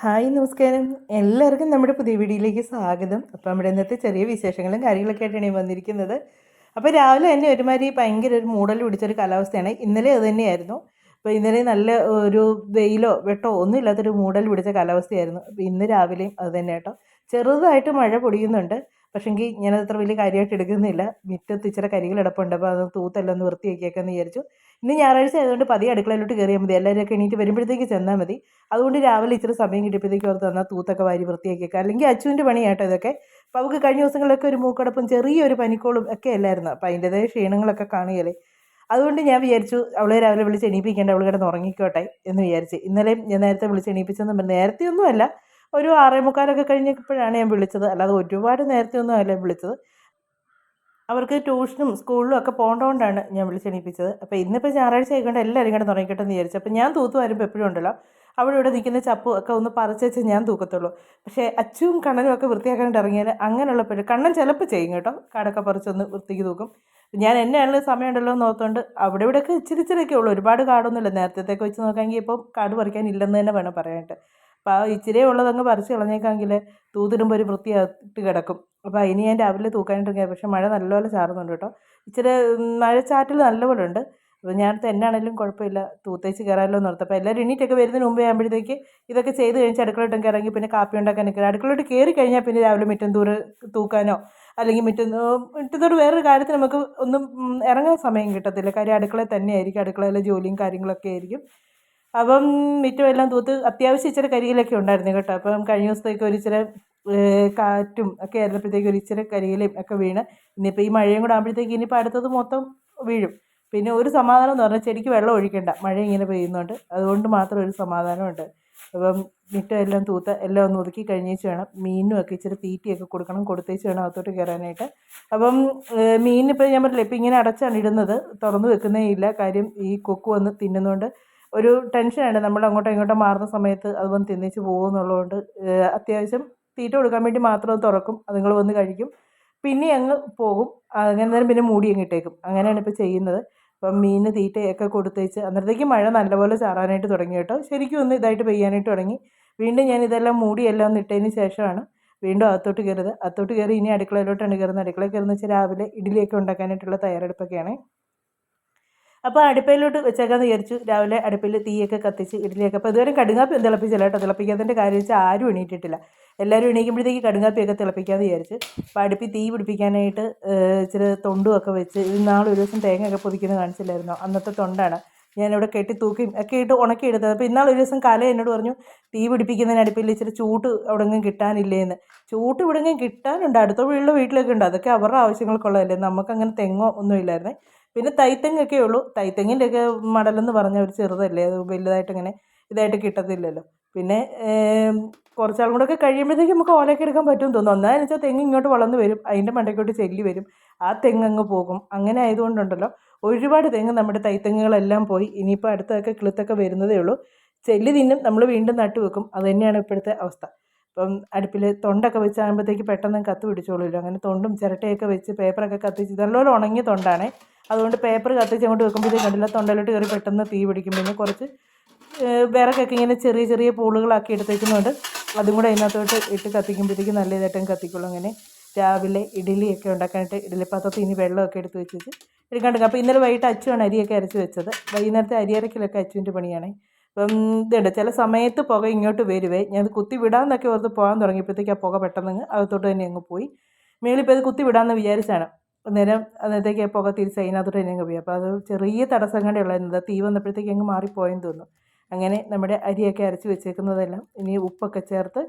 Hi നമസ്കാരം. എല്ലാവർക്കും നമ്മുടെ പുതിയ വീഡിയോയിലേക്ക് സ്വാഗതം. അപ്പോൾ നമ്മുടെ ഇന്നത്തെ ചെറിയ വിശേഷങ്ങളും കാര്യങ്ങളൊക്കെ ആയിട്ടാണ് വന്നിരിക്കുന്നത്. അപ്പോൾ രാവിലെ തന്നെ ഒരുമാതിരി ഭയങ്കര ഒരു മൂടൽ പിടിച്ചൊരു കാലാവസ്ഥയാണ്. ഇന്നലെ അത് തന്നെയായിരുന്നു. അപ്പോൾ ഇന്നലെ നല്ല ഒരു വെയിലോ വെട്ടോ ഒന്നും ഇല്ലാത്തൊരു മൂടൽ പിടിച്ച കാലാവസ്ഥയായിരുന്നു. അപ്പോൾ ഇന്ന് രാവിലെയും അത് തന്നെ കേട്ടോ. ചെറുതായിട്ട് മഴ പൊടിയുന്നുണ്ട്. പക്ഷെങ്കിൽ ഞാനത് അത്ര വലിയ കാര്യമായിട്ട് എടുക്കുന്നില്ല. മുറ്റത്ത് ഇച്ചിരി കരികൾ കിടപ്പുണ്ട് അപ്പോൾ അത് തൂത്തെല്ലാം ഒന്ന് വൃത്തിയാക്കിയൊക്കെ എന്ന് വിചാരിച്ചു. ഇന്ന് ഞായറാഴ്ച ആയതുകൊണ്ട് പതിയെ അടുക്കളയിലോട്ട് കയറിയാൽ മതി. എല്ലാവരും എണീറ്റ് വരുമ്പോഴത്തേക്ക് ചെന്നാൽ മതി. അതുകൊണ്ട് രാവിലെ ഇച്ചിരി സമയം കിട്ടിയപ്പോഴത്തേക്ക് ഓർത്ത് തന്നാൽ തൂത്തൊക്കെ വാരി വൃത്തിയാക്കിയൊക്കെ. അല്ലെങ്കിൽ അച്ചുവിന്റെ പണിയാട്ടോ ഇതൊക്കെ. അപ്പോൾ അവൾക്ക് കഴിഞ്ഞ ദിവസങ്ങളിലൊക്കെ ഒരു മൂക്കടപ്പും ചെറിയൊരു പനിക്കോളും ഒക്കെ അല്ലായിരുന്നു? അപ്പോൾ അതിന്റെതായ ക്ഷീണങ്ങളൊക്കെ കാണുകയല്ലേ. അതുകൊണ്ട് ഞാൻ വിചാരിച്ചു അവളെ രാവിലെ വിളിച്ച് എണീപ്പിക്കേണ്ട. അവൾ കിടന്ന് ഉറങ്ങിക്കോട്ടെ എന്ന് വിചാരിച്ച്. ഇന്നലെയും ഞാൻ നേരത്തെ വിളിച്ച് എണീപ്പിച്ചെന്ന് നേരത്തെ ഒന്നുമല്ല ഒരു ആറേ മുക്കാലൊക്കെ കഴിഞ്ഞപ്പോഴാണ് ഞാൻ വിളിച്ചത്. അല്ലാതെ ഒരുപാട് നേരത്തെ ഒന്നും അല്ല വിളിച്ചത്. അവർക്ക് ട്യൂഷനും സ്കൂളിലും ഒക്കെ പോകേണ്ടതുകൊണ്ടാണ് ഞാൻ വിളിച്ചെണീപ്പിച്ചത് അപ്പോൾ ഇന്നിപ്പോൾ ഞായറാഴ്ച ആയിക്കൊണ്ട് എല്ലാവരും കൂടെ തുടങ്ങിക്കട്ടെ എന്ന് വിചാരിച്ചു. അപ്പോൾ ഞാൻ തൂത്ത് വരുമ്പോൾ എപ്പോഴും ഉണ്ടല്ലോ അവിടെ ഇവിടെ നിൽക്കുന്ന ചപ്പ് ഒക്കെ ഒന്ന് പറിച്ച് വെച്ച് ഞാൻ തൂക്കത്തുള്ളൂ. പക്ഷേ അച്ചും കണ്ണനും ഒക്കെ വൃത്തിയാക്കാനായിട്ട് ഇറങ്ങിയാൽ അങ്ങനെയുള്ള പേര് കണ്ണൻ ചിലപ്പോൾ ചെയ്യും കേട്ടോ. കാടൊക്കെ പറിച്ചൊന്ന് വൃത്തിക്ക് തൂക്കും. ഞാൻ എന്നെയാണല്ലോ സമയമുണ്ടല്ലോ എന്ന് ഓർത്തുകൊണ്ട് അവിടെ ഇവിടെയൊക്കെ ഇച്ചിരി ഇച്ചിരിയൊക്കെ ഉള്ളൂ. ഒരുപാട് കാടൊന്നുമില്ല. നേരത്തേക്ക് വെച്ച് നോക്കാമെങ്കിൽ ഇപ്പം കാട് പറിക്കാനില്ലെന്ന് തന്നെ വേണം പറയാനായിട്ട്. അപ്പോൾ ഇച്ചിരി ഉള്ളതങ്ങ് പറിച്ച് കളഞ്ഞേക്കാമെങ്കിൽ തൂത്തിടുമ്പോൾ ഒരു വൃത്തിയായിട്ട് കിടക്കും. അപ്പോൾ ഇനി ഞാൻ രാവിലെ തൂക്കാനായിട്ട് പക്ഷേ മഴ നല്ലപോലെ ചാറുന്നുണ്ട് കേട്ടോ. ഇച്ചിരി മഴച്ചാറ്റിൽ നല്ലപോലെ ഉണ്ട് അപ്പോൾ ഞാൻ എന്നാണെങ്കിലും കുഴപ്പമില്ല. തൂത്തേച്ച് കയറാമല്ലോ എന്ന് ഓർത്ത്. അപ്പോൾ എല്ലാവരും എണീറ്റൊക്കെ വരുന്നതിന് മുമ്പേ ആകുമ്പോഴത്തേക്ക് ഇതൊക്കെ ചെയ്ത് കഴിഞ്ഞാൽ അടുക്കളയിട്ടൊക്കെ ഇറങ്ങി പിന്നെ കാപ്പി ഉണ്ടാക്കാൻ നിൽക്കുക. അടുക്കളയിട്ട് കയറി കഴിഞ്ഞാൽ പിന്നെ രാവിലെ മുറ്റം ദൂരെ തൂക്കാനോ അല്ലെങ്കിൽ മുറ്റം മുറ്റത്തോട് വേറൊരു കാര്യത്തിന് നമുക്ക് ഒന്നും ഇറങ്ങാൻ സമയം കിട്ടത്തില്ല. കാര്യം അടുക്കളയിൽ തന്നെയായിരിക്കും. അടുക്കളയിലെ ജോലിയും കാര്യങ്ങളൊക്കെ ആയിരിക്കും. അപ്പം മിറ്റമെല്ലാം തൂത്ത് അത്യാവശ്യം ഇച്ചിരി കരിയിലൊക്കെ ഉണ്ടായിരുന്നു കേട്ടോ. അപ്പം കഴിഞ്ഞ ദിവസത്തേക്ക് ഒരു ഇച്ചിരി കാറ്റും ഒക്കെ ആയിരുന്നപ്പോഴത്തേക്ക് ഒരു ഇച്ചിരി കരിയിലയും ഒക്കെ വീണ്. ഇനിയിപ്പോൾ ഈ മഴയും കൂടെ ആകുമ്പോഴത്തേക്ക് ഇനിയിപ്പോൾ അടുത്തത് മൊത്തം വീഴും. പിന്നെ ഒരു സമാധാനം എന്ന് പറഞ്ഞാൽ ചെടിക്ക് വെള്ളം ഒഴിക്കണ്ട. മഴ ഇങ്ങനെ പെയ്യുന്നുണ്ട്. അതുകൊണ്ട് മാത്രം ഒരു സമാധാനമുണ്ട്. അപ്പം മിറ്റം എല്ലാം തൂത്ത് എല്ലാം ഒന്ന് ഒതുക്കി കഴിഞ്ഞേച്ച് വേണം. മീനും ഒക്കെ ഇച്ചിരി തീറ്റിയൊക്കെ കൊടുക്കണം. കൊടുത്തേച്ച് വേണം അകത്തോട്ട് കയറാനായിട്ട്. അപ്പം മീനിപ്പോൾ ഞാൻ പറഞ്ഞില്ല ഇപ്പം ഇങ്ങനെ അടച്ചാണ് ഇടുന്നത്. തുറന്നു വെക്കുന്നേ ഇല്ല. കാര്യം ഈ കൊക്ക് വന്ന് തിന്നുന്നതുകൊണ്ട് ഒരു ടെൻഷനാണ് നമ്മൾ അങ്ങോട്ടോ ഇങ്ങോട്ടോ മാറുന്ന സമയത്ത് അത് വന്ന് തിന്നിച്ച് പോകുമെന്നുള്ളതുകൊണ്ട് അത്യാവശ്യം തീറ്റ കൊടുക്കാൻ വേണ്ടി മാത്രം അത് തുറക്കും. അതുങ്ങൾ വന്ന് കഴിക്കും. പിന്നെ അങ്ങ് പോകും. അങ്ങനെ നേരം പിന്നെ മൂടി അങ്ങ് ഇട്ടേക്കും. അങ്ങനെയാണ് ഇപ്പോൾ ചെയ്യുന്നത്. അപ്പം മീനിന് തീറ്റയൊക്കെ കൊടുത്തേച്ച് അന്നേരത്തേക്ക് മഴ നല്ലപോലെ ചാറാനായിട്ട് തുടങ്ങി കേട്ടോ. ശരിക്കും ഒന്ന് ഇതായിട്ട് പെയ്യാനായിട്ട് തുടങ്ങി. വീണ്ടും ഞാൻ ഇതെല്ലാം മൂടി എല്ലാം ഇട്ടതിന് ശേഷമാണ് വീണ്ടും അകത്തോട്ട് കയറുന്നത്. അകത്തോട്ട് കയറി ഇനി അടുക്കളയിലോട്ടാണ് കയറുന്നത്. അടുക്കളയിൽ കയറുന്ന വെച്ചാൽ രാവിലെ ഇഡ്ഡലിയൊക്കെ ഉണ്ടാക്കാനായിട്ടുള്ള തയ്യാറെടുപ്പൊക്കെയാണ്. അപ്പോൾ അടുപ്പയിലോട്ട് വെച്ചേക്കാന്ന് വിചാരിച്ചു. രാവിലെ അടുപ്പിൽ തീയൊക്കെ കത്തിച്ച് ഇഡ്ഡലിയൊക്കെ. അപ്പോൾ ഇതുവരെ കടുങ്ങാപ്പി തിളപ്പിച്ചില്ല കേട്ടോ. തിളപ്പിക്കാത്തതിന്റെ കാര്യം വെച്ചാൽ ആരും എണീറ്റിട്ടില്ല. എല്ലാവരും എണീക്കുമ്പോഴത്തേക്ക് കടുങ്ങാപ്പിയൊക്കെ തിളപ്പിക്കാമെന്ന് വിചാരിച്ച്. അപ്പോൾ അടുപ്പിൽ തീ പിടിപ്പിക്കാനായിട്ട് ഇച്ചിരി തൊണ്ടുമൊക്കെ വെച്ച് നാളെ ഒരു ദിവസം തേങ്ങയൊക്കെ പൊതിക്കുന്നത് കാണിച്ചില്ലായിരുന്നോ? അന്നത്തെ തൊണ്ടാണ്. ഞാനിവിടെ കെട്ടി തൂക്കി ഒക്കെ ഇട്ട് ഉണക്കിയെടുത്തത് അപ്പോൾ ഇന്നാൾ ഒരു ദിവസം കല എന്നോട് പറഞ്ഞു തീ പിടിപ്പിക്കുന്നതിന് അടുപ്പിൽ ഇച്ചിരി ചൂട്ട് എവിടെങ്കിലും കിട്ടാനില്ലേന്ന്. ചൂട്ട് ഇവിടെങ്കിലും കിട്ടാനുണ്ട്. അടുത്ത വീട്ടിലെ വീട്ടിലൊക്കെ ഉണ്ട്. അതൊക്കെ അവരുടെ ആവശ്യങ്ങൾക്കുള്ളതല്ലേ. നമുക്കങ്ങനെ തെങ്ങോ ഒന്നുമില്ലായിരുന്നേ പിന്നെ തൈത്തെങ്ങൊക്കെ ഉള്ളൂ. തൈത്തെങ്ങിന്റെയൊക്കെ മടലെന്ന് പറഞ്ഞാൽ ഒരു ചെറുതല്ലേ? അത് വലുതായിട്ട് ഇങ്ങനെ ഇതായിട്ട് കിട്ടത്തില്ലല്ലോ. പിന്നെ കുറച്ചാളും കൂടെ ഒക്കെ കഴിയുമ്പോഴത്തേക്ക് നമുക്ക് ഓലയൊക്കെ എടുക്കാൻ പറ്റുമെന്ന് തോന്നുന്നു ഒന്നാന്ന് വെച്ചാൽ തെങ്ങ് ഇങ്ങോട്ട് വളർന്ന് വരും. അതിന്റെ മണ്ടയ്ക്കോട്ട് ചെല്ലി വരും. ആ തെങ്ങ് അങ്ങ് പോകും. അങ്ങനെ ആയതുകൊണ്ടുണ്ടല്ലോ. ഒരുപാട് തെങ്ങ് നമ്മുടെ തൈത്തെങ്ങുകളെല്ലാം പോയി. ഇനിയിപ്പോൾ അടുത്തൊക്കെ കിളുത്തൊക്കെ വരുന്നതേ ഉള്ളൂ. ചെല്ലി തിന്നും. നമ്മൾ വീണ്ടും നട്ടു വെക്കും. അത് തന്നെയാണ് ഇപ്പോഴത്തെ അവസ്ഥ. ഇപ്പം അടുപ്പിൽ തൊണ്ടൊക്കെ വെച്ചാകുമ്പോഴത്തേക്ക് പെട്ടെന്ന് കത്ത് പിടിച്ചോളൂല്ലോ അങ്ങനെ തൊണ്ടും ചിരട്ടയൊക്കെ വെച്ച് പേപ്പറൊക്കെ കത്തിച്ച് നല്ലപോലെ ഉണങ്ങിയ തൊണ്ടാണേ. അതുകൊണ്ട് പേപ്പർ കത്തിച്ച് അങ്ങോട്ട് വെക്കുമ്പോഴത്തേക്ക് കണ്ടില്ല? തൊണ്ടയിലോട്ട് കയറി പെട്ടെന്ന് തീ പിടിക്കും. പിന്നെ കുറച്ച് വിറകൊക്കെ ഇങ്ങനെ ചെറിയ ചെറിയ പൂളുകളാക്കി എടുത്തേക്കുന്നുണ്ട്. അതും കൂടെ അതിനകത്തോട്ട് ഇട്ട് കത്തിക്കുമ്പോഴത്തേക്ക് നല്ല ഇതായിട്ടും കത്തിക്കുള്ളൂ അങ്ങനെ. രാവിലെ ഇഡലിയൊക്കെ ഉണ്ടാക്കാനായിട്ട് ഇഡലിപ്പാത്രത്തിൽ പാത്രത്തിൽ ഇനി വെള്ളമൊക്കെ എടുത്ത് വെച്ചിട്ട് എടുക്കാണ്ട് അപ്പോൾ ഇന്നലെ വൈകിട്ട് അച്ചുവാണ് അരിയൊക്കെ അരച്ച് വെച്ചത്. വൈകുന്നേരത്തെ അരി അരക്കലൊക്കെ അച്ചുവിന്റെ പണിയാണ്. അപ്പം ഇതുണ്ട് ചില സമയത്ത് പുക ഇങ്ങോട്ട് വരുവേ. ഞാൻ കുത്തി വിടാമെന്നൊക്കെ ഓർത്ത് പോകാൻ തുടങ്ങിയപ്പോഴത്തേക്ക് ആ പുക പെട്ടെന്ന് അകത്തോട്ട് തന്നെ അങ്ങ് പോയി. മേളിപ്പോൾ ഇത് കുത്തി വിടാമെന്ന് വിചാരിച്ചാണ്. അന്നേരം അന്നത്തേക്ക് പുക തിരിച്ച് അതിനകത്തോട്ട് തന്നെ അങ്ങ് പോയി. അപ്പോൾ അത് ചെറിയ തടസ്സം കണ്ടേ ഉള്ളായിരുന്നത് തീ വന്നപ്പോഴത്തേക്ക് അങ്ങ് മാറിപ്പോയെന്ന് തോന്നുന്നു. അങ്ങനെ നമ്മുടെ അരിയൊക്കെ അരച്ച് വെച്ചേക്കുന്നതെല്ലാം ഇനി ഉപ്പൊക്കെ ചേർത്ത്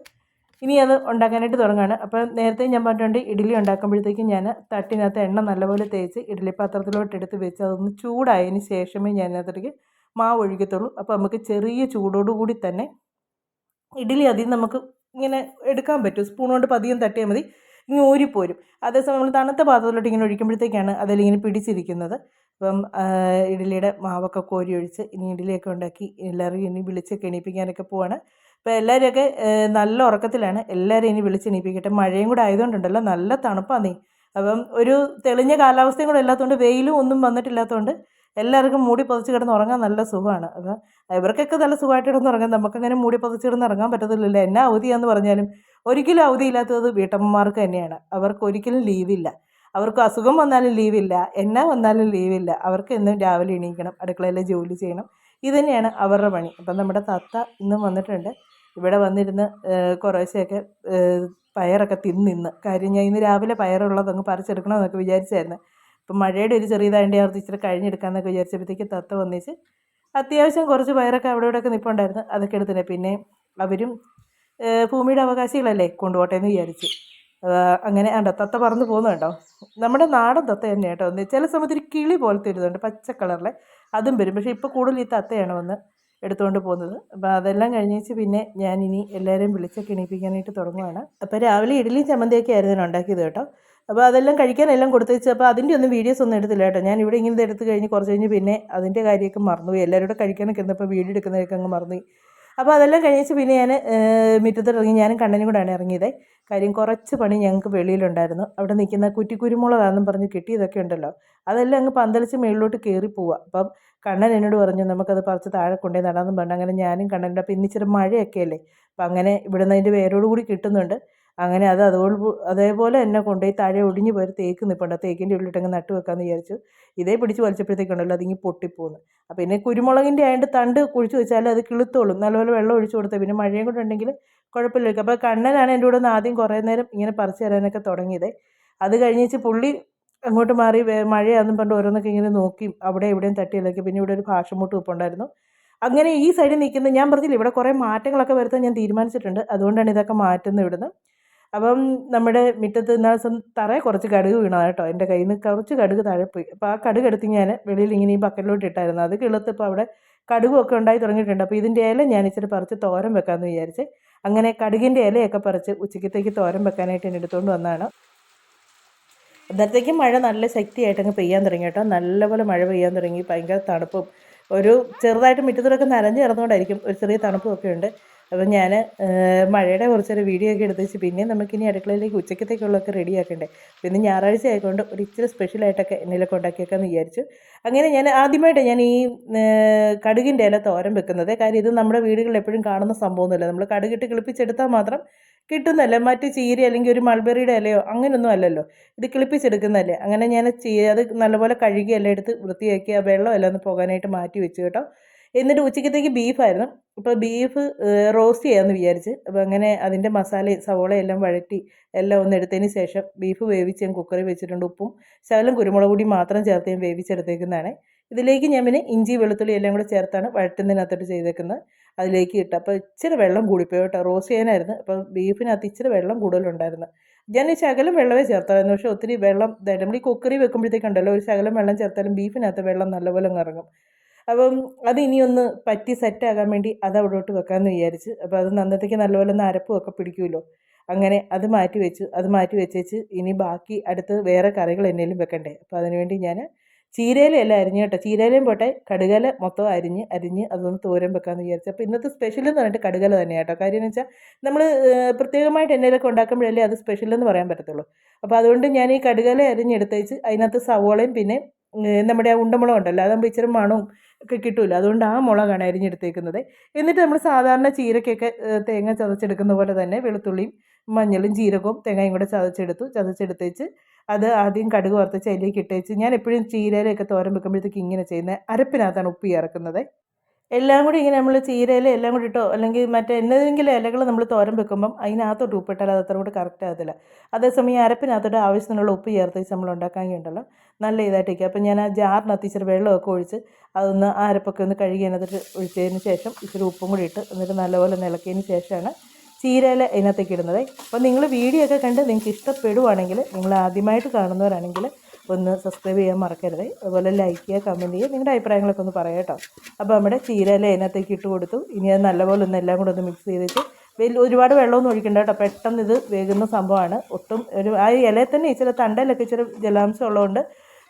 ഇനി അത് ഉണ്ടാക്കാനായിട്ട് തുടങ്ങുകയാണ്. അപ്പോൾ നേരത്തെ ഞാൻ പറഞ്ഞിട്ടുണ്ട് ഇഡ്ഡലി ഉണ്ടാക്കുമ്പോഴത്തേക്കും ഞാൻ തട്ടിനകത്ത് എണ്ണ നല്ലപോലെ തേച്ച് ഇഡ്ഡലി പാത്രത്തിലോട്ട് എടുത്ത് വെച്ച് അതൊന്ന് ചൂടായതിന് ശേഷമേ ഞാൻ അതിനകത്തേക്ക് മാവ് ഒഴിക്കത്തുള്ളൂ. അപ്പോൾ നമുക്ക് ചെറിയ ചൂടോടുകൂടി തന്നെ ഇഡ്ഡലി അതിൽ നമുക്ക് ഇങ്ങനെ എടുക്കാൻ പറ്റും. സ്പൂൺ കൊണ്ട് പതിയും തട്ടിയാൽ മതി. ഇങ്ങനെ ഊരിപ്പോരും. അതേസമയം നമ്മൾ തണുത്ത പാത്രത്തിലോട്ട് ഇങ്ങനെ ഒഴിക്കുമ്പോഴത്തേക്കാണ് അതിലിങ്ങനെ പിടിച്ചിരിക്കുന്നത്. അപ്പം ഇഡ്ഡലിയുടെ മാവൊക്കെ കോരി ഒഴിച്ച് ഇനി ഇഡ്ഡലിയൊക്കെ ഉണ്ടാക്കി എല്ലാവരും ഇനി വിളിച്ച് കെണിപ്പിക്കാനൊക്കെ പോവാണ്. അപ്പോൾ എല്ലാവരെയൊക്കെ നല്ല ഉറക്കത്തിലാണ്. എല്ലാവരും ഇനി വിളിച്ച് എണീപ്പിക്കട്ടെ. മഴയും കൂടെ ആയതുകൊണ്ടുണ്ടല്ലോ നല്ല തണുപ്പാണ് നീ. അപ്പം ഒരു തെളിഞ്ഞ കാലാവസ്ഥയും കൂടെ ഇല്ലാത്തതുകൊണ്ട് വെയിലും ഒന്നും വന്നിട്ടില്ലാത്തതുകൊണ്ട് എല്ലാവർക്കും മൂടി പതിച്ച് കിടന്ന് ഉറങ്ങാൻ നല്ല സുഖമാണ്. അപ്പം ഇവർക്കൊക്കെ നല്ല സുഖമായിട്ട് കിടന്ന് ഉറങ്ങാം. നമുക്കങ്ങനെ മൂടി പതിച്ച് കിടന്ന് ഇറങ്ങാൻ പറ്റത്തില്ലല്ലോ. എന്നാ അവധിയാന്ന് പറഞ്ഞാലും ഒരിക്കലും അവധിയില്ലാത്തത് വീട്ടമ്മമാർക്ക് തന്നെയാണ്. അവർക്ക് ഒരിക്കലും ലീവില്ല അവർക്ക് അസുഖം വന്നാലും ലീവില്ല എന്നാ വന്നാലും ലീവില്ല അവർക്ക് എന്നും രാവിലെ എണീക്കണം അടുക്കളയിലെ ജോലി ചെയ്യണം. ഇത് തന്നെയാണ് അവരുടെ പണി. അപ്പം നമ്മുടെ തത്ത ഇന്നും വന്നിട്ടുണ്ട്. ഇവിടെ വന്നിരുന്ന് കുറേശ്ശെയൊക്കെ പയറൊക്കെ തിന്നിന്ന് കാര്യം ഞാൻ ഇന്ന് രാവിലെ പയറുള്ളത് അങ്ങ് പറിച്ചെടുക്കണമെന്നൊക്കെ വിചാരിച്ചായിരുന്നു. ഇപ്പം മഴയുടെ ഒരു ചെറിയതായതുകൊണ്ട് അവർക്ക് ഇച്ചിരി കഴിഞ്ഞെടുക്കാമെന്നൊക്കെ വിചാരിച്ചപ്പോഴത്തേക്ക് തത്ത വന്നിച്ച് അത്യാവശ്യം കുറച്ച് പയറൊക്കെ അവിടെ ഇവിടെയൊക്കെ നിൽപ്പുണ്ടായിരുന്നു അതൊക്കെ എടുത്തിട്ടുണ്ട്. പിന്നെ അവരും ഭൂമിയുടെ അവകാശികളല്ലേ കൊണ്ടുപോട്ടെ എന്ന് വിചാരിച്ചു. അങ്ങനെ ആണ്ടോ തത്ത പറന്ന് പോകുന്നുണ്ടോ നമ്മുടെ നാടൻ തത്ത തന്നെ കേട്ടോ ഒന്ന് ചില സമയത്ത് ഒരു കിളി പോലത്തെ ഇരുന്നുണ്ട് പച്ച കളറിലെ. അതും വരും. പക്ഷേ ഇപ്പോൾ കൂടുതൽ ഈ തത്തയാണ് വന്ന് എടുത്തുകൊണ്ട് പോകുന്നത്. അപ്പോൾ അതെല്ലാം കഴിഞ്ഞേച്ച് പിന്നെ ഞാനിനി എല്ലാവരെയും വിളിച്ച് കിണിപ്പിക്കാനായിട്ട് തുടങ്ങുകയാണ് അപ്പോൾ രാവിലെ ഇഡ്ഡലിയും ചമ്മന്തിയൊക്കെ ആയിരുന്നു ഞാൻ ഉണ്ടാക്കിയത് കേട്ടോ. അപ്പോൾ അതെല്ലാം കഴിക്കാനെല്ലാം കൊടുത്തു വെച്ച് അപ്പോൾ അതിന്റെ ഒന്നും വീഡിയോസ് ഒന്നും എടുത്തില്ല കേട്ടോ. ഞാൻ ഇവിടെ ഇങ്ങനെ എടുത്ത് കഴിഞ്ഞ് കുറച്ച് കഴിഞ്ഞ് പിന്നെ അതിന്റെ കാര്യമൊക്കെ മറന്നുപോയി. എല്ലാവരും കൂടെ കഴിക്കാനൊക്കെ ഇരുന്നപ്പോൾ വീഡിയോ എടുക്കുന്നതൊക്കെ അങ്ങ് മറന്നു അപ്പോൾ അതെല്ലാം കഴിഞ്ഞേച്ച് പിന്നെ ഞാൻ മിറ്റത്തിറങ്ങി ഞാനും കണ്ണനും കൂടെയാണ് ഇറങ്ങിയത്. കാര്യം കുറച്ച് പണി ഞങ്ങൾക്ക് വെളിയിലുണ്ടായിരുന്നു. അവിടെ നിൽക്കുന്ന കുറ്റി കുരുമുളകാണെന്നും പറഞ്ഞ് കിട്ടിയതൊക്കെ ഉണ്ടല്ലോ. അതെല്ലാം അങ്ങ് പന്തലിച്ച് മേളിലോട്ട് കയറി പോവുക അപ്പം കണ്ണൻ എന്നോട് പറഞ്ഞു നമുക്കത് പറിച്ച് താഴെ കൊണ്ടുപോയി നടാമെന്നും പറഞ്ഞു അങ്ങനെ ഞാനും കണ്ണന്റെ അപ്പം ഇന്നിച്ചിരി മഴയൊക്കെ അല്ലേ അപ്പം അങ്ങനെ ഇവിടുന്ന് അതിന്റെ വേരോട് കൂടി കിട്ടുന്നുണ്ട്. അങ്ങനെ അത് അതുപോലെ അതേപോലെ എന്നെ കൊണ്ടുപോയി താഴെ ഒടിഞ്ഞു പോയി തേക്ക് നിൽപ്പുണ്ട് തേക്കിന്റെ ഉള്ളിട്ടങ്ങ് നട്ട് വെക്കാമെന്ന് വിചാരിച്ചു. ഇതേ പിടിച്ച് വലിച്ചപ്പോഴത്തേക്കുണ്ടല്ലോ അതിങ്ങി പൊട്ടിപ്പോകുന്നു അപ്പോൾ പിന്നെ കുരുമുളകിന്റെ ആയതുകൊണ്ട് തണ്ട് കുഴിച്ച് വെച്ചാൽ അത് കിളുത്തോളും നല്ലപോലെ വെള്ളം ഒഴിച്ചു കൊടുത്താൽ പിന്നെ മഴയും കൂടെ ഉണ്ടെങ്കിൽ കുഴപ്പമില്ല. അപ്പോൾ കണ്ണനാണ് എന്റെ കൂടെ ഒന്ന് ആദ്യം കുറേ നേരം ഇങ്ങനെ പറിച്ച് തരാനൊക്കെ തുടങ്ങിയത്. അത് കഴിഞ്ഞേച്ച് പുള്ളി അങ്ങോട്ട് മാറി മഴയാണെന്നും പണ്ട് ഓരോന്നൊക്കെ ഇങ്ങനെ നോക്കി അവിടെ എവിടെയും തട്ടിയതൊക്കെ പിന്നെ ഇവിടെ ഒരു ഭാഷമുട്ട് വെപ്പുണ്ടായിരുന്നു അങ്ങനെ ഈ സൈഡിൽ നിൽക്കുന്ന ഞാൻ പറഞ്ഞില്ല ഇവിടെ കുറേ മാറ്റങ്ങളൊക്കെ വരുത്താൻ ഞാൻ തീരുമാനിച്ചിട്ടുണ്ട്. അതുകൊണ്ടാണ് ഇതൊക്കെ മാറ്റുന്നത് ഇവിടുന്ന്. അപ്പം നമ്മുടെ മുറ്റത്ത് ഇന്നാൾ ദിവസം തറയെ കുറച്ച് കടുക് വീണതാണ് കേട്ടോ. എന്റെ കയ്യിൽ നിന്ന് കുറച്ച് കടുക് താഴെ പോയി. അപ്പോൾ ആ കടുക് എടുത്ത് ഞാൻ വെളിയിൽ ഇങ്ങനെ ഈ ബക്കറ്റിലോട്ട് ഇട്ടായിരുന്നു. അത് കിളുത്തപ്പോൾ അവിടെ കടുകൊക്കെ ഉണ്ടായി തുടങ്ങിയിട്ടുണ്ട്. അപ്പോൾ ഇതിന്റെ ഇല ഞാൻ ഇച്ചിരി പറിച്ച് തോരൻ വെക്കാമെന്ന് വിചാരിച്ച് അങ്ങനെ കടുകിന്റെ ഇലയൊക്കെ പറിച്ച് ഉച്ചക്കത്തേക്ക് തോരൻ വെക്കാനായിട്ട് എന്നെ എടുത്തുകൊണ്ട് വന്നതാണ്. അന്നേരത്തേക്കും മഴ നല്ല ശക്തിയായിട്ട് അങ്ങ് പെയ്യാൻ തുടങ്ങി കേട്ടോ. നല്ലപോലെ മഴ പെയ്യാൻ തുടങ്ങി. ഭയങ്കര തണുപ്പും. ഒരു ചെറുതായിട്ട് മുറ്റത്തൂടൊക്കെ നനഞ്ഞ് കിടന്നുകൊണ്ടായിരിക്കും ഒരു ചെറിയ തണുപ്പും ഒക്കെ ഉണ്ട്. അപ്പം ഞാൻ മഴയുടെ കുറച്ചൊരു വീഡിയോ ഒക്കെ എടുത്ത് വെച്ച് പിന്നെ നമുക്കിനി അടുക്കളയിലേക്ക് ഉച്ചക്കത്തേക്കുള്ളതൊക്കെ റെഡിയാക്കണ്ടേ പിന്നെ ഞായറാഴ്ച ആയതുകൊണ്ട് ഒരു ഇച്ചിരി സ്പെഷ്യലായിട്ടൊക്കെ എന്നിലൊക്കെ ഉണ്ടാക്കിയേക്കാമെന്ന് വിചാരിച്ചു. അങ്ങനെ ഞാൻ ആദ്യമായിട്ട് ഞാൻ ഈ കടുകിന്റെ ഇല തോരൻ വെക്കുന്നത്. കാര്യം ഇത് നമ്മുടെ വീടുകളിൽ എപ്പോഴും കാണുന്ന സംഭവമൊന്നുമില്ല. നമ്മൾ കടുകിട്ട് കിളിപ്പിച്ചെടുത്താൽ മാത്രം കിട്ടുന്നല്ല മറ്റ് ചീര അല്ലെങ്കിൽ ഒരു മൾബെറിയുടെ ഇലയോ അങ്ങനെയൊന്നും അല്ലല്ലോ. ഇത് കിളിപ്പിച്ചെടുക്കുന്നതല്ലേ? അങ്ങനെ ഞാൻ ചീ അത് നല്ലപോലെ കഴുകി എല്ലാം എടുത്ത് വൃത്തിയാക്കി ആ വെള്ളം എല്ലാം ഒന്ന് പോകാനായിട്ട് മാറ്റി വെച്ചു കേട്ടോ. എന്നിട്ട് ഉച്ചക്കത്തേക്ക് ബീഫായിരുന്നു. അപ്പോൾ ബീഫ് റോസ്റ്റ് ചെയ്യാമെന്ന് വിചാരിച്ച്. അപ്പോൾ അങ്ങനെ അതിന്റെ മസാലയും സവോളയും എല്ലാം വഴറ്റി എല്ലാം ഒന്ന് എടുത്തതിന് ശേഷം ബീഫ് വേവിച്ച് ഞാൻ കുക്കറിൽ വെച്ചിട്ടുണ്ട് ഉപ്പും ശകലം കുരുമുളക് പൊടി മാത്രം ചേർത്ത് ഞാൻ വേവിച്ചെടുത്തേക്കുന്നതാണ്. ഇതിലേക്ക് ഞാൻ പിന്നെ ഇഞ്ചി വെളുത്തുള്ളി എല്ലാം കൂടെ ചേർത്താണ് വഴറ്റുന്നതിനകത്തോട്ട് ചെയ്തേക്കുന്നത്. അതിലേക്ക് ഇട്ട് അപ്പോൾ ഇച്ചിരി വെള്ളം കൂടിപ്പോയി കേട്ടോ. റോസ്റ്റ് ചെയ്യാനായിരുന്നു. അപ്പോൾ ബീഫിനകത്ത് ഇച്ചിരി വെള്ളം കൂടുതലുണ്ടായിരുന്നു. ഞാൻ ഈ ശകലം വെള്ളമേ ചേർത്തായിരുന്നു. പക്ഷേ ഒത്തിരി വെള്ളം നമ്മൾ ഈ കുക്കറി വെക്കുമ്പോഴത്തേക്കുണ്ടല്ലോ ഒരു ശകലം വെള്ളം ചേർത്താലും ബീഫിനകത്ത് വെള്ളം നല്ലപോലെ ഇറങ്ങും അപ്പം അത് ഇനിയൊന്ന് പറ്റി സെറ്റാകാൻ വേണ്ടി അത് അവിടോട്ട് വെക്കാമെന്ന് വിചാരിച്ച്. അപ്പോൾ അത് നന്നത്തേക്ക് നല്ലപോലെ ഒന്ന് അരപ്പുമൊക്കെ പിടിക്കുമല്ലോ. അങ്ങനെ അത് മാറ്റി വെച്ചു. അത് മാറ്റി വെച്ചേച്ച് ഇനി ബാക്കി അടുത്ത് വേറെ കറികൾ എന്നേലും വെക്കണ്ടേ. അപ്പോൾ അതിനുവേണ്ടി ഞാൻ ചീരയിലെല്ലാം അരിഞ്ഞ് കേട്ടോ. ചീരയിലയും പോട്ടെ കടുകല മൊത്തം അരിഞ്ഞ് അരിഞ്ഞ് അതൊന്ന് തോരൻ വെക്കാമെന്ന് വിചാരിച്ചു. അപ്പോൾ ഇന്നത്തെ സ്പെഷ്യൽ എന്ന് പറഞ്ഞിട്ട് കടുകല തന്നെയാണ് കേട്ടോ. കാര്യം എന്ന് വെച്ചാൽ നമ്മൾ പ്രത്യേകമായിട്ട് എന്നേലൊക്കെ ഉണ്ടാക്കുമ്പോഴല്ലേ അത് സ്പെഷ്യൽ എന്ന് പറയാൻ പറ്റത്തുള്ളൂ. അപ്പോൾ അതുകൊണ്ട് ഞാൻ ഈ കടുകല അരിഞ്ഞെടുത്തേച്ച് അതിനകത്ത് സവോളയും പിന്നെ നമ്മുടെ ആ ഉണ്ടമുളകുണ്ടല്ലോ. അതാകുമ്പോൾ ഇച്ചിരി മണവും ഒക്കെ കിട്ടില്ല അതുകൊണ്ട് ആ മുളകാണ് അരിഞ്ഞെടുത്തേക്കുന്നത്. എന്നിട്ട് നമ്മൾ സാധാരണ ചീരക്കൊക്കെ തേങ്ങ ചതച്ചെടുക്കുന്ന പോലെ തന്നെ വെളുത്തുള്ളിയും മഞ്ഞളും ജീരകവും തേങ്ങയും കൂടെ ചതച്ചെടുത്തു. ചതച്ചെടുത്തേച്ച് അത് ആദ്യം കടുക് വറുത്തച്ച് അതിലേക്ക് ഇട്ടേച്ച്. ഞാൻ എപ്പോഴും ചീരയിലൊക്കെ തോരൻ വെക്കുമ്പോഴത്തേക്ക് ഇങ്ങനെ ചെയ്യുന്നത് അരപ്പിനകത്താണ് ഉപ്പ് ചേർക്കുന്നത്. എല്ലാം കൂടി ഇങ്ങനെ നമ്മൾ ചീരയില എല്ലാം കൂടി ഇട്ടോ അല്ലെങ്കിൽ മറ്റേ എന്തെങ്കിലും ഇലകൾ നമ്മൾ തോരൻ വെക്കുമ്പം അതിനകത്തോട്ട് ഉപ്പിട്ടാൽ അത് അത്ര കൂടെ കറക്റ്റ് ആകത്തില്ല. അതേസമയം അരപ്പിനകത്തോട്ട് ആവശ്യത്തിനുള്ള ഉപ്പ് ചേർത്ത് നമ്മൾ ഉണ്ടാക്കാൻ ഉണ്ടല്ലോ നല്ല ഇതായിട്ടിരിക്കുക അപ്പം ഞാൻ ആ ജാറിനകത്ത് ഇച്ചിരി വെള്ളമൊക്കെ ഒഴിച്ച് അതൊന്ന് ആ അരപ്പൊക്കെ ഒന്ന് കഴുകി അതിനകത്ത് ഒഴിച്ചതിന് ശേഷം ഇച്ചിരി ഉപ്പും കൂടി ഇട്ട് എന്നിട്ട് നല്ലപോലെ നിലക്കിയതിന് ശേഷമാണ് ചീരയില ഇതിനകത്തേക്ക് ഇടുന്നത്. അപ്പോൾ നിങ്ങൾ വീഡിയോ ഒക്കെ കണ്ട് നിങ്ങൾക്ക് ഇഷ്ടപ്പെടുവാണെങ്കിൽ നിങ്ങൾ ആദ്യമായിട്ട് കാണുന്നവരാണെങ്കിൽ ഒന്ന് സബ്സ്ക്രൈബ് ചെയ്യാൻ മറക്കരുത്. അതുപോലെ ലൈക്ക് ചെയ്യുക കമന്റ് ചെയ്യുക നിങ്ങളുടെ അഭിപ്രായങ്ങളൊക്കെ ഒന്ന് പറയാം കേട്ടോ. അപ്പോൾ നമ്മുടെ ചീരയില അതിനകത്തേക്ക് ഇട്ട് കൊടുത്തു. ഇനി അത് നല്ലപോലെ ഒന്ന് എല്ലാം കൂടെ ഒന്ന് മിക്സ് ചെയ്തിട്ട് വലിയ ഒരുപാട് വെള്ളമൊന്നും ഒഴിക്കേണ്ട കേട്ടോ. പെട്ടെന്ന് ഇത് വേകുന്ന സംഭവമാണ്. ഒട്ടും ഒരു ആ ഇലയിൽ തന്നെ ഇച്ചിരി തണ്ടയിലൊക്കെ ഇച്ചിരി ജലാംശം ഉള്ളതുകൊണ്ട്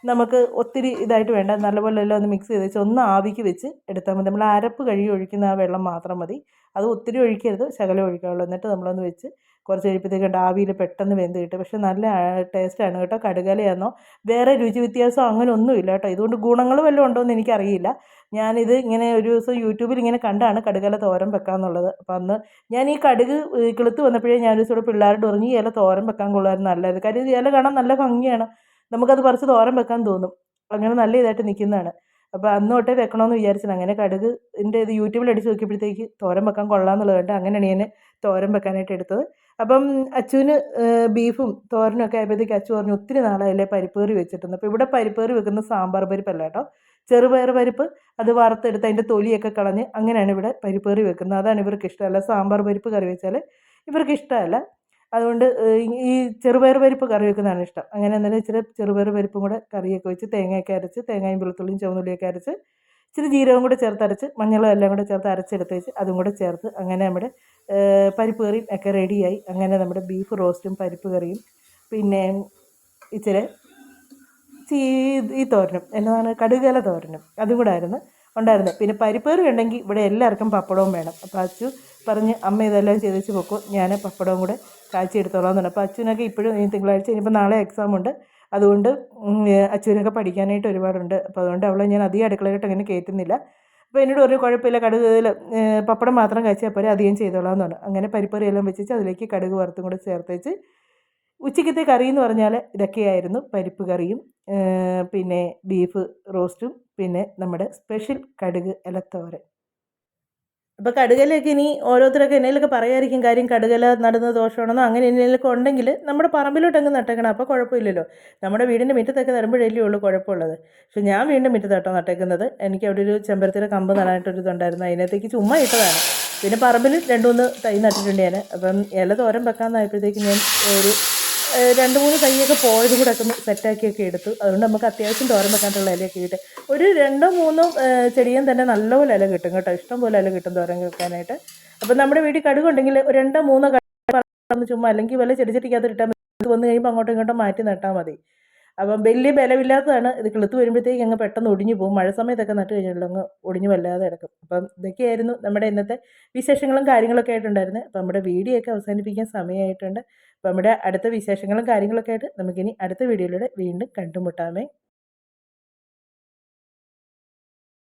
നമുക്ക് ഒത്തിരി ഇതായിട്ട് വേണ്ട. നല്ലപോലെ എല്ലാം ഒന്ന് മിക്സ് ചെയ്ത് വെച്ച് ഒന്ന് ആവിക്ക് വെച്ച് എടുത്താൽ മതി. നമ്മൾ അരപ്പ് കഴുകി ഒഴിക്കുന്ന ആ വെള്ളം മാത്രം മതി. അത് ഒത്തിരി ഒഴിക്കരുത്. ശകലം ഒഴിക്കാവുള്ളൂ. എന്നിട്ട് നമ്മളൊന്ന് വെച്ച് കുറച്ച് കഴിയുമ്പോഴത്തേക്ക് ആവിയിൽ പെട്ടെന്ന് വെന്ത് കിട്ടും. പക്ഷെ നല്ല ടേസ്റ്റാണ് കേട്ടോ. കടുകലയാണെന്നോ വേറെ രുചി വ്യത്യാസം അങ്ങനെ ഒന്നുമില്ല കേട്ടോ. ഇതുകൊണ്ട് ഗുണങ്ങൾ വല്ലതും ഉണ്ടോ എന്ന് എനിക്കറിയില്ല. ഞാനിത് ഇങ്ങനെ ഒരു ദിവസം യൂട്യൂബിൽ ഇങ്ങനെ കണ്ടാണ് കടുകല തോരൻ വെക്കാന്നുള്ളത്. അപ്പം അന്ന് ഞാൻ ഈ കടുക് കിളുത്ത് വന്നപ്പോഴേ ഞാൻ ഒരു ദിവസം പിള്ളേരോട് പറഞ്ഞു ഇല തോരൻ വെക്കാൻ കൊള്ളാമായിരുന്നു. നല്ലത്. കാര്യം ഈ ഇല കാണാൻ നല്ല ഭംഗിയാണ്. നമുക്കത് പറിച്ച് തോരൻ വെക്കാൻ തോന്നും. അങ്ങനെ നല്ല ഇതായിട്ട് നിൽക്കുന്നതാണ് അപ്പോൾ അന്ന് തൊട്ടേ വെക്കണമെന്ന് വിചാരിച്ചത് അങ്ങനെ കടുക് എന്റെ ഇത് യൂട്യൂബിൽ അടിച്ച് നോക്കിയപ്പോഴത്തേക്ക് തോരൻ വെക്കാൻ കൊള്ളാമെന്നുള്ളത് കണ്ട് അങ്ങനെയാണ് ഞാൻ തോരൻ വെക്കാനായിട്ട് എടുത്തത്. അപ്പം അച്ചുവിന് ബീഫും തോരനും ഒക്കെ ആയപ്പോഴത്തേക്ക് അച്ചു പറഞ്ഞു ഒത്തിരി നാളായില്ലേ പരിപ്പേറി വെച്ചിട്ടുണ്ട് അപ്പോൾ ഇവിടെ പരിപ്പേറി വെക്കുന്ന സാമ്പാർ പരിപ്പല്ല കേട്ടോ. ചെറുപയർ പരിപ്പ് അത് വറുത്തെടുത്ത് അതിന്റെ തൊലിയൊക്കെ കളഞ്ഞ് അങ്ങനെയാണ് ഇവിടെ പരിപ്പേറി വെക്കുന്നത്. അതാണ് ഇവർക്ക് ഇഷ്ടമല്ല സാമ്പാർ പരിപ്പ് കറി വെച്ചാൽ ഇവർക്ക് ഇഷ്ടമല്ല. അതുകൊണ്ട് ഈ ചെറുപയർ പരിപ്പ് കറി വെക്കുന്നതാണ് ഇഷ്ടം. അങ്ങനെ എന്തെങ്കിലും ഇച്ചിരി ചെറുപയർ പരിപ്പും കൂടെ കറിയൊക്കെ വെച്ച് തേങ്ങയൊക്കെ അരച്ച് തേങ്ങയും വെളുത്തുള്ളിയും ചുവന്നുള്ളിയൊക്കെ അരച്ച് ഇച്ചിരി ജീരകം കൂടെ ചേർത്ത് അരച്ച് മഞ്ഞളും എല്ലാം കൂടെ ചേർത്ത് അരച്ചെടുത്ത് വെച്ച് അതും കൂടെ ചേർത്ത് അങ്ങനെ നമ്മുടെ പരിപ്പ് കറിയും ഒക്കെ റെഡിയായി. അങ്ങനെ നമ്മുടെ ബീഫ് റോസ്റ്റും പരിപ്പ് കറിയും പിന്നെ ഇച്ചിരി ചീ ഈ തോരനും എന്നതാണ് കടുകല തോരനും അതും കൂടെ ആയിരുന്നു ഉണ്ടായിരുന്നത്. പിന്നെ പരിപ്പേറി ഉണ്ടെങ്കിൽ ഇവിടെ എല്ലാവർക്കും പപ്പടവും വേണം. അപ്പോൾ അച്ചു പറഞ്ഞ് അമ്മ ഇതെല്ലാം ചെയ്തു വെച്ച് പൊക്കോ ഞാൻ പപ്പടവും കൂടെ കാച്ചി എടുത്തോളാം എന്നുണ്ട് അപ്പോൾ അച്ഛനൊക്കെ ഇപ്പോഴും ഈ തിങ്കളാഴ്ച ഇനിയിപ്പോൾ നാളെ എക്സാം ഉണ്ട്. അതുകൊണ്ട് അച്ഛനൊക്കെ പഠിക്കാനായിട്ട് ഒരുപാടുണ്ട്. അപ്പോൾ അതുകൊണ്ട് അവളെ ഞാൻ അധികം അടുക്കളയിലോട്ട് അങ്ങനെ കയറ്റുന്നില്ല. അപ്പോൾ എന്നോട് ഒരു കുഴപ്പമില്ല കടുക് ഇതിൽ പപ്പടം മാത്രം കഴിച്ചാൽ പോരെ അധികം ചെയ്തോളാം എന്ന് പറഞ്ഞു. അങ്ങനെ പരിപ്പറി എല്ലാം വെച്ചിട്ട് അതിലേക്ക് കടുക് വറുത്തും കൂടെ ചേർത്ത് വെച്ച് ഉച്ചക്കത്തെ കറി എന്ന് പറഞ്ഞാൽ ഇതൊക്കെയായിരുന്നു പരിപ്പ് കറിയും പിന്നെ ബീഫ് റോസ്റ്റും പിന്നെ നമ്മുടെ സ്പെഷ്യൽ കടുക് ഇലത്തോരൻ അപ്പോൾ കടുകലൊക്കെ ഇനി ഓരോരുത്തരൊക്കെ എന്തെങ്കിലുമൊക്കെ പറയുമായിരിക്കും കാര്യം കടുകല നടുന്നത് ദോഷമാണെന്നോ അങ്ങനെ എന്തെങ്കിലുമൊക്കെ ഉണ്ടെങ്കിൽ നമ്മുടെ പറമ്പിലോട്ട് അങ്ങ് നട്ടേക്കണം. അപ്പോൾ കുഴപ്പമില്ലല്ലോ. നമ്മുടെ വീടിന്റെ മുറ്റത്തൊക്കെ നടുമ്പോഴല്ലേ ഉള്ളൂ കുഴപ്പമുള്ളത്. പക്ഷെ ഞാൻ വീണ്ടും മുറ്റത്താട്ടോ നട്ടേക്കുന്നത്. എനിക്ക് അവിടെ ഒരു ചെമ്പരത്തിന്റെ കമ്പ് നടാനായിട്ടൊരു ഇതുണ്ടായിരുന്നു അതിനകത്തേക്ക് ചുമ്മാ ഇട്ടതാണ്. പിന്നെ പറമ്പിൽ രണ്ട് മൂന്ന് തൈ നട്ടിട്ടുണ്ട് ഞാൻ. അപ്പം ഇല തോരൻ വെക്കാമെന്നായപ്പോഴത്തേക്ക് ഞാൻ ഒരു രണ്ട് മൂന്ന് തൈയൊക്കെ പോയത് കൂടെ ഒക്കെ സെറ്റാക്കിയൊക്കെ എടുത്തു. അതുകൊണ്ട് നമുക്ക് അത്യാവശ്യം തോരൻ വെക്കാനുള്ള ഇലയൊക്കെ കിട്ടും. ഒരു രണ്ടോ മൂന്നോ ചെടിയും തന്നെ നല്ലപോലെ ഇല കിട്ടും കേട്ടോ. ഇഷ്ടം പോലെ ഇല കിട്ടും തോരൻ വെക്കാനായിട്ട്. അപ്പം നമ്മുടെ വീട്ടിൽ കടുകുണ്ടെങ്കിൽ രണ്ടോ മൂന്നോ കടുക് ചുമ്മാ അല്ലെങ്കിൽ വല്ല ചെടിച്ചട്ടിക്കകത്ത് ഇട്ടാൽ വന്ന് കഴിയുമ്പോൾ അങ്ങോട്ടും ഇങ്ങോട്ടും മാറ്റി നട്ടാൽ മതി. അപ്പം വലിയ ബലമില്ലാത്തതാണ്. ഇത് കിളുത്ത് വരുമ്പോഴത്തേക്ക് അങ്ങ് പെട്ടെന്ന് ഒടിഞ്ഞു പോകും. മഴ സമയത്തൊക്കെ നട്ട് കഴിഞ്ഞാൽ അങ്ങ് ഒടിഞ്ഞു വല്ലാതെ കിടക്കും. അപ്പം ഇതൊക്കെയായിരുന്നു നമ്മുടെ ഇന്നത്തെ വിശേഷങ്ങളും കാര്യങ്ങളൊക്കെ ആയിട്ടുണ്ടായിരുന്നത്. അപ്പം നമ്മുടെ വീഡിയോ ഒക്കെ അവസാനിപ്പിക്കാൻ സമയമായിട്ടുണ്ട്. അപ്പം നമ്മുടെ അടുത്ത വിശേഷങ്ങളും കാര്യങ്ങളൊക്കെ ആയിട്ട് നമുക്കിനി അടുത്ത വീഡിയോയിലൂടെ വീണ്ടും കണ്ടുമുട്ടാമേ.